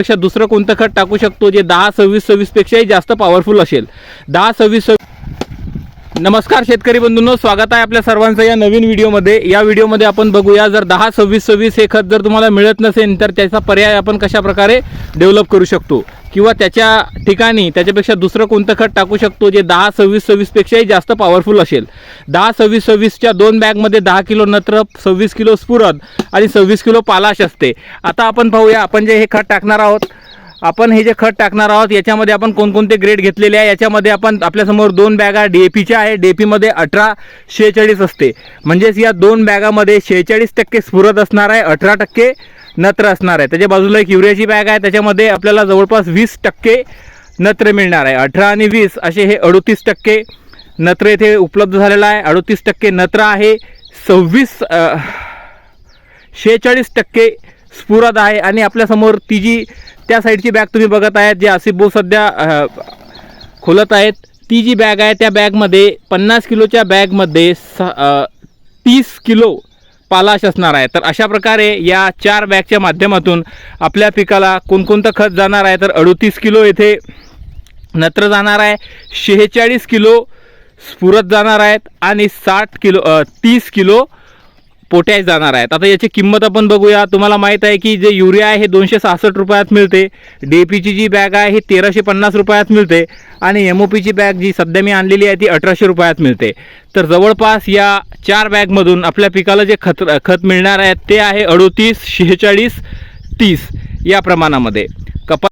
पेक्षा दुसरं कोणतं खत टाकू शकतो जे दहा सव्वीस सव्वीस पेक्षाही जास्त पॉवरफुल असेल. दहा सव्वीस सव्वीस नमस्कार शेतकरी बंधूंनो स्वागत आहे आपल्या सर्वांचं या नवीन व्हिडिओमध्ये. या व्हिडिओमध्ये आपण बघूया जर दहा सव्वीस सव्वीस हे खत जर तुम्हाला मिळत नसेल तर त्याचा पर्याय आपण कशा प्रकारे डेव्हलप करू शकतो? किंवा त्याच्या ठिकाणी त्याच्यापेक्षा दुसरं कोणतं खत टाकू शकतो जे दहा सव्वीस सव्वीसपेक्षाही जास्त पॉवरफुल असेल. दहा सव्वीस सव्वीसच्या दोन बॅगमध्ये दहा किलो नत्र सव्वीस किलो स्फुरद आणि सव्वीस किलो पालाश असते. आता आपण पाहूया आपण जे हे खत टाकणार आहोत आपण हे जे खत टाकणार आहोत याच्यामध्ये आपण कोणकोणते ग्रेड घेतलेले आहे याच्यामध्ये आपण आपल्यासमोर दोन बॅगा डी ए पीच्या आहे डी ए पीमध्ये अठरा शेहेचाळीस असते. म्हणजेच या दोन बॅगामध्ये शेहेचाळीस टक्के स्फुरत असणार आहे अठरा टक्के नत्र असणार आहे. त्याच्या बाजूला एक युरियाची बॅग आहे. त्याच्यामध्ये आपल्याला जवळपास वीस टक्के नत्र मिळणार आहे. अठरा आणि वीस असे हे अडोतीस टक्के नत्र येथे उपलब्ध झालेलं आहे. अडोतीस टक्के नत्र आहे. सव्वीस शेहेचाळीस टक्के स्फुरद आहे. आणि आपल्यासमोर ती जी त्या साईडची बॅग तुम्ही बघत आहेत जे आसिफ भाऊ सध्या खोलत आहेत ती जी बॅग आहे त्या बॅगमध्ये पन्नास किलोच्या बॅगमध्ये स तीस किलो पालाश असणार आहे. तर अशा प्रकारे या चार बॅगच्या माध्यमातून आपल्या पिकाला कोणकोणतं खत जाणार आहे? तर अडतीस किलो येथे नत्र जाणार आहे. शेहेचाळीस किलो स्फुरत जाणार आहेत आणि साठ किलो तीस किलो पोट्याच जाणार आहेत. आता याची किंमत आपण बघूया. तुम्हाला माहीत आहे की जे युरिया आहे हे दोनशे सहासष्ट रुपयात मिळते. डी पीची जी बॅग आहे ही तेराशे पन्नास रुपयात मिळते. आणि एम ओ पीची बॅग जी सध्या मी आणलेली आहे ती अठराशे रुपयात मिळते. तर जवळपास या चार बॅगमधून आपल्या पिकाला जे खत खत मिळणार आहेत ते आहे अडोतीस शेहेचाळीस तीस या प्रमाणामध्ये. कपा